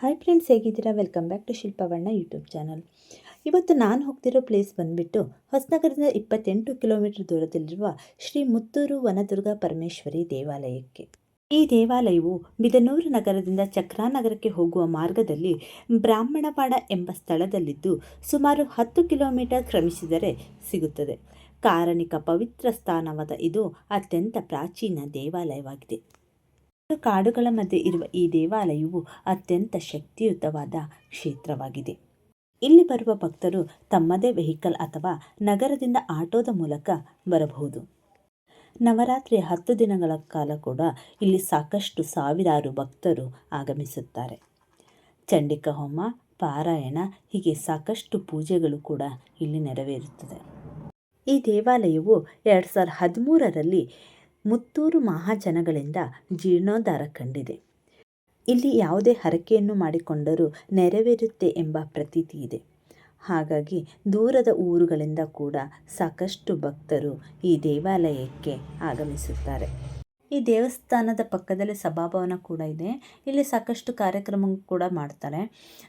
Hi friends ಹೇಗಿದ್ದೀರಾ? Welcome back to ಶಿಲ್ಪವಣ್ಣ YouTube channel ಇವತ್ತು ನಾನು ಹೋಗ್ತಿರೋ ಪ್ಲೇಸ್ ಬಂದುಬಿಟ್ಟು ಹೊಸನಗರದಿಂದ ಇಪ್ಪತ್ತೆಂಟು ಕಿಲೋಮೀಟರ್ ದೂರದಲ್ಲಿರುವ ಶ್ರೀ ಮುತ್ತೂರು ವನದುರ್ಗ ಪರಮೇಶ್ವರಿ ದೇವಾಲಯಕ್ಕೆ. ಈ ದೇವಾಲಯವು ಬಿದನೂರು ನಗರದಿಂದ ಚಕ್ರಾನಗರಕ್ಕೆ ಹೋಗುವ ಮಾರ್ಗದಲ್ಲಿ ಬ್ರಾಹ್ಮಣವಾಡ ಎಂಬ ಸ್ಥಳದಲ್ಲಿದ್ದು ಸುಮಾರು ಹತ್ತು ಕಿಲೋಮೀಟರ್ ಕ್ರಮಿಸಿದರೆ ಸಿಗುತ್ತದೆ. ಕಾರಣಿಕ ಪವಿತ್ರ ಸ್ಥಾನವಾದ ಇದು ಅತ್ಯಂತ ಪ್ರಾಚೀನ ದೇವಾಲಯವಾಗಿದೆ. ಕಾಡುಗಳ ಮಧ್ಯೆ ಇರುವ ಈ ದೇವಾಲಯವು ಅತ್ಯಂತ ಶಕ್ತಿಯುತವಾದ ಕ್ಷೇತ್ರವಾಗಿದೆ. ಇಲ್ಲಿ ಬರುವ ಭಕ್ತರು ತಮ್ಮದೇ ವೆಹಿಕಲ್ ಅಥವಾ ನಗರದಿಂದ ಆಟೋದ ಮೂಲಕ ಬರಬಹುದು. ನವರಾತ್ರಿಯ ಹತ್ತು ದಿನಗಳ ಕಾಲ ಕೂಡ ಇಲ್ಲಿ ಸಾಕಷ್ಟು ಸಾವಿರಾರು ಭಕ್ತರು ಆಗಮಿಸುತ್ತಾರೆ. ಚಂಡಿಕ ಹೋಮ ಪಾರಾಯಣ ಹೀಗೆ ಸಾಕಷ್ಟು ಪೂಜೆಗಳು ಕೂಡ ಇಲ್ಲಿ ನೆರವೇರುತ್ತದೆ. ಈ ದೇವಾಲಯವು ಎರಡು ಸಾವಿರದ ಹದಿಮೂರರಲ್ಲಿ ಮುತ್ತೂರು ಮಹಾಜನಗಳಿಂದ ಜೀರ್ಣೋದ್ಧಾರ ಕಂಡಿದೆ. ಇಲ್ಲಿ ಯಾವುದೇ ಹರಕೆಯನ್ನು ಮಾಡಿಕೊಂಡರೂ ನೆರವೇರುತ್ತೆ ಎಂಬ ಪ್ರತೀತಿ ಇದೆ. ಹಾಗಾಗಿ ದೂರದ ಊರುಗಳಿಂದ ಕೂಡ ಸಾಕಷ್ಟು ಭಕ್ತರು ಈ ದೇವಾಲಯಕ್ಕೆ ಆಗಮಿಸುತ್ತಾರೆ. ಈ ದೇವಸ್ಥಾನದ ಪಕ್ಕದಲ್ಲೇ ಸಭಾಭವನ ಕೂಡ ಇದೆ. ಇಲ್ಲಿ ಸಾಕಷ್ಟು ಕಾರ್ಯಕ್ರಮ ಕೂಡ ಮಾಡ್ತಾರೆ.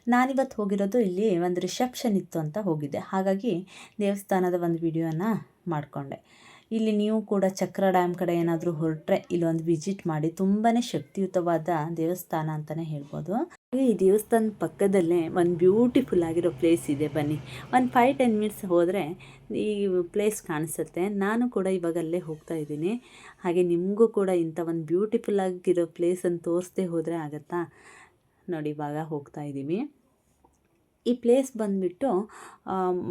ನಾನಿವತ್ತು ಹೋಗಿರೋದು ಇಲ್ಲಿ ಒಂದು ರಿಸೆಪ್ಷನ್ ಇತ್ತು ಅಂತ ಹೋಗಿದ್ದೆ. ಹಾಗಾಗಿ ದೇವಸ್ಥಾನದ ಒಂದು ವಿಡಿಯೋನ ಮಾಡಿಕೊಂಡೆ. ಇಲ್ಲಿ ನೀವು ಕೂಡ ಚಕ್ರ ಡ್ಯಾಮ್ ಕಡೆ ಏನಾದರೂ ಹೊರಟ್ರೆ ಇಲ್ಲೊಂದು ವಿಸಿಟ್ ಮಾಡಿ. ತುಂಬಾ ಶಕ್ತಿಯುತವಾದ ದೇವಸ್ಥಾನ ಅಂತಲೇ ಹೇಳ್ಬೋದು. ಈ ದೇವಸ್ಥಾನದ ಪಕ್ಕದಲ್ಲೇ ಒಂದು ಬ್ಯೂಟಿಫುಲ್ ಆಗಿರೋ ಪ್ಲೇಸ್ ಇದೆ ಬನ್ನಿ. ಒಂದು ಫೈವ್, ಟೆನ್ ಮಿನಿಟ್ಸ್ ಹೋದರೆ ಈ ಪ್ಲೇಸ್ ಕಾಣಿಸುತ್ತೆ. ನಾನು ಕೂಡ ಇವಾಗ ಅಲ್ಲೇ ಹೋಗ್ತಾ ಇದ್ದೀನಿ. ಹಾಗೆ ನಿಮಗೂ ಕೂಡ ಇಂಥ ಒಂದು ಬ್ಯೂಟಿಫುಲ್ ಆಗಿರೋ ಪ್ಲೇಸನ್ನು ತೋರಿಸ್ದೇ ಹೋದರೆ ಆಗುತ್ತಾ? ನೋಡಿ, ಇವಾಗ ಹೋಗ್ತಾ ಇದ್ದೀವಿ. ಈ ಪ್ಲೇಸ್ ಬಂದುಬಿಟ್ಟು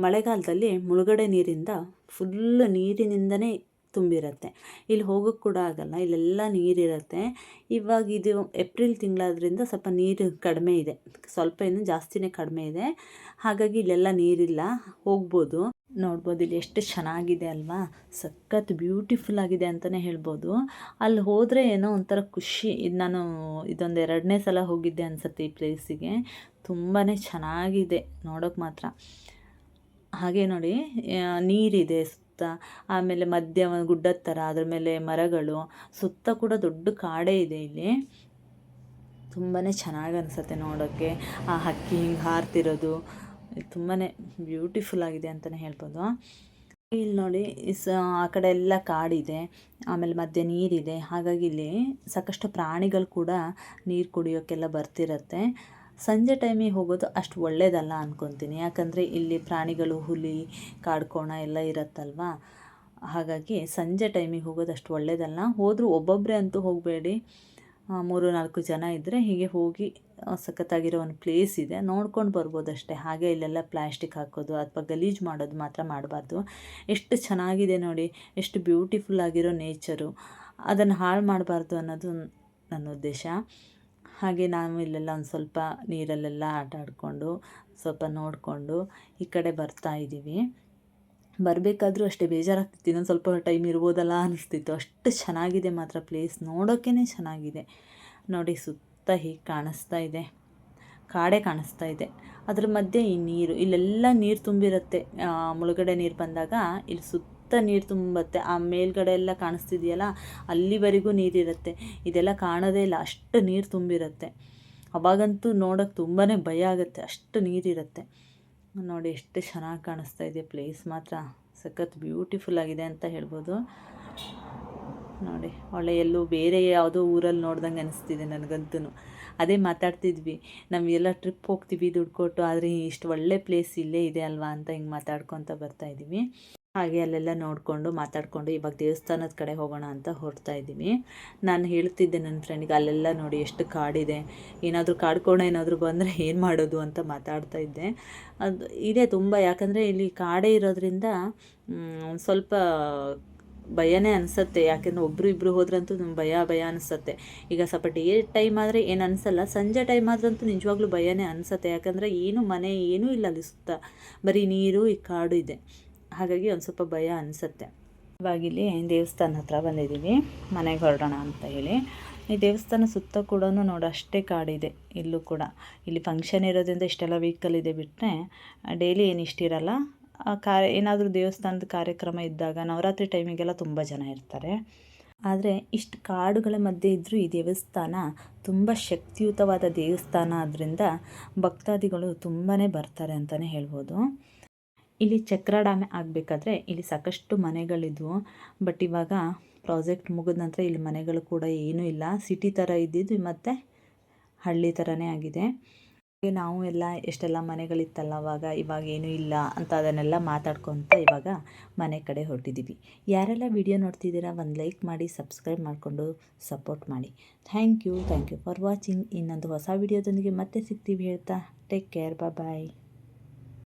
ಮಳೆಗಾಲದಲ್ಲಿ ಮುಳುಗಡೆ ನೀರಿಂದ ಫುಲ್ಲು ನೀರಿನಿಂದನೇ ತುಂಬಿರುತ್ತೆ. ಇಲ್ಲಿ ಹೋಗೋಕ್ಕೆ ಕೂಡ ಆಗಲ್ಲ, ಇಲ್ಲೆಲ್ಲ ನೀರಿರುತ್ತೆ. ಇವಾಗ ಇದು ಏಪ್ರಿಲ್ ತಿಂಗಳಾದ್ರಿಂದ ಸ್ವಲ್ಪ ನೀರು ಕಡಿಮೆ ಇದೆ. ಸ್ವಲ್ಪ ಏನು ಜಾಸ್ತಿನೇ ಕಡಿಮೆ ಇದೆ. ಹಾಗಾಗಿ ಇಲ್ಲೆಲ್ಲ ನೀರಿಲ್ಲ, ಹೋಗ್ಬೋದು. ನೋಡ್ಬೋದು ಇಲ್ಲಿ ಎಷ್ಟು ಚೆನ್ನಾಗಿದೆ ಅಲ್ವಾ? ಸಖತ್ ಬ್ಯೂಟಿಫುಲ್ ಆಗಿದೆ ಅಂತಲೇ ಹೇಳ್ಬೋದು. ಅಲ್ಲಿ ಹೋದರೆ ಏನೋ ಒಂಥರ ಖುಷಿ. ಇದು ನಾನು ಇದೊಂದು ಎರಡನೇ ಸಲ ಹೋಗಿದ್ದೆ ಅನಿಸುತ್ತೆ ಈ ಪ್ಲೇಸಿಗೆ. ತುಂಬಾ ಚೆನ್ನಾಗಿದೆ ನೋಡೋಕೆ ಮಾತ್ರ. ಹಾಗೆ ನೋಡಿ ನೀರಿದೆ. ಸುತ್ತ, ಆಮೇಲೆ ಮಧ್ಯ ಒಂದು ಗುಡ್ಡದ ಥರ ಅದ್ರ ಮೇಲೆ ಮರಗಳು, ಸುತ್ತ ಕೂಡ ದೊಡ್ಡ ಕಾಡೇ ಇದೆ ಇಲ್ಲಿ. ತುಂಬಾ ಚೆನ್ನಾಗಿ ಅನಿಸುತ್ತೆ ನೋಡೋಕ್ಕೆ ಆ ಹಕ್ಕಿ ಹಿಂಗೆ ಹಾರ್ತಿರೋದು ತುಂಬಾ ಬ್ಯೂಟಿಫುಲ್ ಆಗಿದೆ ಅಂತಲೇ ಹೇಳ್ಬೋದು. ಇಲ್ಲಿ ನೋಡಿ ಸ ಆ ಕಡೆ ಎಲ್ಲ ಕಾಡಿದೆ, ಆಮೇಲೆ ಮಧ್ಯೆ ನೀರಿದೆ. ಹಾಗಾಗಿ ಇಲ್ಲಿ ಸಾಕಷ್ಟು ಪ್ರಾಣಿಗಳು ಕೂಡ ನೀರು ಕುಡಿಯೋಕ್ಕೆಲ್ಲ ಬರ್ತಿರತ್ತೆ. ಸಂಜೆ ಟೈಮಿಗೆ ಹೋಗೋದು ಅಷ್ಟು ಒಳ್ಳೆಯದಲ್ಲ ಅಂದ್ಕೊತೀನಿ ಯಾಕಂದರೆ ಇಲ್ಲಿ ಪ್ರಾಣಿಗಳು, ಹುಲಿ, ಕಾಡ್ಕೋಣ ಎಲ್ಲ ಇರುತ್ತಲ್ವ? ಹಾಗಾಗಿ ಸಂಜೆ ಟೈಮಿಗೆ ಹೋಗೋದು ಅಷ್ಟು ಒಳ್ಳೇದಲ್ಲ. ಹೋದರೂ ಒಬ್ಬೊಬ್ಬರೇ ಅಂತೂ ಹೋಗಬೇಡಿ. ಮೂರು, ನಾಲ್ಕು ಜನ ಇದ್ದರೆ ಹೀಗೆ ಹೋಗಿ ಸಖತ್ತಾಗಿರೋ ಒಂದು ಪ್ಲೇಸ್ ಇದೆ. ನೋಡ್ಕೊಂಡು ಬರ್ಬೋದಷ್ಟೇ ಹಾಗೆ ಇಲ್ಲೆಲ್ಲ ಪ್ಲ್ಯಾಸ್ಟಿಕ್ ಹಾಕೋದು, ಅಥವಾ ಗಲೀಜು ಮಾಡೋದು ಮಾತ್ರ ಮಾಡಬಾರ್ದು. ಎಷ್ಟು ಚೆನ್ನಾಗಿದೆ ನೋಡಿ. ಎಷ್ಟು ಬ್ಯೂಟಿಫುಲ್ ಆಗಿರೋ ನೇಚರು ಅದನ್ನು ಹಾಳು ಮಾಡಬಾರ್ದು ಅನ್ನೋದು ನನ್ನ ಉದ್ದೇಶ. ಹಾಗೆ ನಾವು ಇಲ್ಲೆಲ್ಲ ಒಂದು ಸ್ವಲ್ಪ ನೀರಲ್ಲೆಲ್ಲ ಆಟ ಆಡಿಕೊಂಡು, ಸ್ವಲ್ಪ ನೋಡಿಕೊಂಡು ಈ ಕಡೆ ಬರ್ತಾ ಇದ್ದೀವಿ. ಬರಬೇಕಾದ್ರೂ ಅಷ್ಟೇ ಬೇಜಾರಾಗ್ತಿತ್ತು. ಇನ್ನೊಂದು ಸ್ವಲ್ಪ ಟೈಮ್ ಇರ್ಬೋದಲ್ಲ ಅನಿಸ್ತಿತ್ತು. ಅಷ್ಟು ಚೆನ್ನಾಗಿದೆ ಮಾತ್ರ ಪ್ಲೇಸ್ ನೋಡೋಕ್ಕೇ ಚೆನ್ನಾಗಿದೆ. ನೋಡಿ ಸುತ್ತ ಹೀಗೆ ಕಾಣಿಸ್ತಾ ಇದೆ. ಕಾಡೆ ಕಾಣಿಸ್ತಾ ಇದೆ. ಅದ್ರ ಮಧ್ಯೆ ಈ ನೀರು. ಇಲ್ಲೆಲ್ಲ ನೀರು ತುಂಬಿರುತ್ತೆ. ಮುಳುಗಡೆ ನೀರು ಬಂದಾಗ ಇಲ್ಲಿ ಸುತ್ತ ಸುತ್ತ ನೀರು ತುಂಬತ್ತೆ. ಆ ಮೇಲ್ಗಡೆ ಎಲ್ಲ ಕಾಣಿಸ್ತಿದೆಯಲ್ಲ, ಅಲ್ಲಿವರೆಗೂ ನೀರಿರುತ್ತೆ. ಇದೆಲ್ಲ ಕಾಣೋದೇ ಇಲ್ಲ, ಅಷ್ಟು ನೀರು ತುಂಬಿರುತ್ತೆ. ಅವಾಗಂತೂ ನೋಡೋಕ್ಕೆ ತುಂಬಾ ಭಯ ಆಗುತ್ತೆ, ಅಷ್ಟು ನೀರಿರುತ್ತೆ. ನೋಡಿ, ಎಷ್ಟು ಚೆನ್ನಾಗಿ ಕಾಣಿಸ್ತಾ ಇದೆ ಪ್ಲೇಸ್ ಮಾತ್ರ. ಸಖತ್ ಬ್ಯೂಟಿಫುಲ್ ಆಗಿದೆ ಅಂತ ಹೇಳ್ಬೋದು. ನೋಡಿ ಒಳ್ಳೆ ಎಲ್ಲೂ ಬೇರೆ ಯಾವುದೋ ಊರಲ್ಲಿ ನೋಡ್ದಂಗೆ ಅನಿಸ್ತಿದೆ ನನಗಂತೂ. ಅದೇ ಮಾತಾಡ್ತಿದ್ವಿ ಎಲ್ಲ ಟ್ರಿಪ್ ಹೋಗ್ತೀವಿ ದುಡ್ಡು ಕೊಟ್ಟು, ಆದರೆ ಇಷ್ಟು ಒಳ್ಳೆ ಪ್ಲೇಸ್ ಇಲ್ಲೇ ಇದೆ ಅಲ್ವಾ ಅಂತ ಹಿಂಗೆ ಮಾತಾಡ್ಕೊತ ಬರ್ತಾಯಿದ್ದೀವಿ ಹಾಗೆ ಅಲ್ಲೆಲ್ಲ ನೋಡಿಕೊಂಡು ಮಾತಾಡಿಕೊಂಡು ಇವಾಗ ದೇವಸ್ಥಾನದ ಕಡೆ ಹೋಗೋಣ ಅಂತ ಹೊರಡ್ತಾ ಇದ್ದೀನಿ ನಾನು ಹೇಳ್ತಿದ್ದೆ ನನ್ನ ಫ್ರೆಂಡ್ಗೆ ಅಲ್ಲೆಲ್ಲ ನೋಡಿ ಎಷ್ಟು ಕಾಡಿದೆ, ಏನಾದರೂ ಕಾಡ್ಕೋಣ, ಏನಾದರೂ ಬಂದರೆ ಏನು ಮಾಡೋದು ಅಂತ ಮಾತಾಡ್ತಾ ಇದ್ದೆ. ಅದು ಇದೆ ತುಂಬ, ಯಾಕಂದರೆ ಇಲ್ಲಿ ಕಾಡೇ ಇರೋದ್ರಿಂದ ಸ್ವಲ್ಪ ಭಯನೇ ಅನಿಸುತ್ತೆ. ಯಾಕೆಂದರೆ ಒಬ್ಬರು ಇಬ್ಬರು ಹೋದ್ರಂತೂ ಭಯ ಭಯ ಅನಿಸುತ್ತೆ. ಈಗ ಸ್ವಲ್ಪ ಡೇ ಟೈಮ್ ಆದರೆ ಏನು ಅನಿಸಲ್ಲ, ಸಂಜೆ ಟೈಮ್ ಆದ್ರಂತೂ ನಿಜವಾಗ್ಲೂ ಭಯನೇ ಅನಿಸುತ್ತೆ. ಯಾಕಂದರೆ ಏನು ಮನೆ ಏನೂ ಇಲ್ಲ ಅಲ್ಲಿ ಸುತ್ತ. ಬರೀ ನೀರು, ಈ ಕಾಡು ಇದೆ. ಹಾಗಾಗಿ ಒಂದು ಸ್ವಲ್ಪ ಭಯ ಅನಿಸುತ್ತೆ. ಇವಾಗಿಲ್ಲಿ ದೇವಸ್ಥಾನ ಹತ್ರ ಬಂದಿದ್ದೀವಿ ಮನೆಗೆ ಹೊರಡೋಣ ಅಂತ ಹೇಳಿ. ಈ ದೇವಸ್ಥಾನ ಸುತ್ತ ಕೂಡ ನೋಡಿ ಅಷ್ಟೇ ಕಾಡಿದೆ, ಇಲ್ಲೂ ಕೂಡ. ಇಲ್ಲಿ ಫಂಕ್ಷನ್ ಇರೋದ್ರಿಂದ ಇಷ್ಟೆಲ್ಲ ವೆಹಿಕಲ್ ಇದೆ ಬಿಟ್ಟರೆ ಡೈಲಿ ಏನು ಇಷ್ಟಿರಲ್ಲ ಕಾರ್ಯ, ಏನಾದರೂ ದೇವಸ್ಥಾನದ ಕಾರ್ಯಕ್ರಮ ಇದ್ದಾಗ ನವರಾತ್ರಿ ಟೈಮಿಗೆಲ್ಲ ತುಂಬ ಜನ ಇರ್ತಾರೆ. ಆದರೆ ಇಷ್ಟು ಕಾಡುಗಳ ಮಧ್ಯೆ ಇದ್ದರೂ ಈ ದೇವಸ್ಥಾನ ತುಂಬ ಶಕ್ತಿಯುತವಾದ ದೇವಸ್ಥಾನ ಆದ್ದರಿಂದ ಭಕ್ತಾದಿಗಳು ತುಂಬಾ ಬರ್ತಾರೆ ಅಂತಲೇ ಹೇಳ್ಬೋದು. ಇಲ್ಲಿ ಚಕ್ರ ಡ್ಯಾಮ್ ಆಗಬೇಕಾದ್ರೆ ಇಲ್ಲಿ ಸಾಕಷ್ಟು ಮನೆಗಳಿದ್ವು. ಬಟ್ ಇವಾಗ ಪ್ರಾಜೆಕ್ಟ್ ಮುಗಿದ ನಂತರ ಇಲ್ಲಿ ಮನೆಗಳು ಕೂಡ ಏನೂ ಇಲ್ಲ. ಸಿಟಿ ಥರ ಇದ್ದಿದ್ದು ಮತ್ತು ಹಳ್ಳಿ ಥರನೇ ಆಗಿದೆ. ನಾವು ಎಲ್ಲ ಎಷ್ಟೆಲ್ಲ ಮನೆಗಳಿತ್ತಲ್ಲ ಅವಾಗ, ಇವಾಗ ಏನೂ ಇಲ್ಲ ಅಂತ ಅದನ್ನೆಲ್ಲ ಮಾತಾಡ್ಕೊತ ಇವಾಗ ಮನೆ ಕಡೆ ಹೊರಟಿದ್ದೀವಿ ಯಾರೆಲ್ಲ ವಿಡಿಯೋ ನೋಡ್ತಿದ್ದೀರಾ ಒಂದು ಲೈಕ್ ಮಾಡಿ, ಸಬ್ಸ್ಕ್ರೈಬ್ ಮಾಡಿಕೊಂಡು ಸಪೋರ್ಟ್ ಮಾಡಿ. Thank you thank you for watching. ಇನ್ನೊಂದು ಹೊಸ ವಿಡಿಯೋದೊಂದಿಗೆ ಮತ್ತೆ ಸಿಗ್ತೀವಿ ಹೇಳ್ತಾ. Take care bye.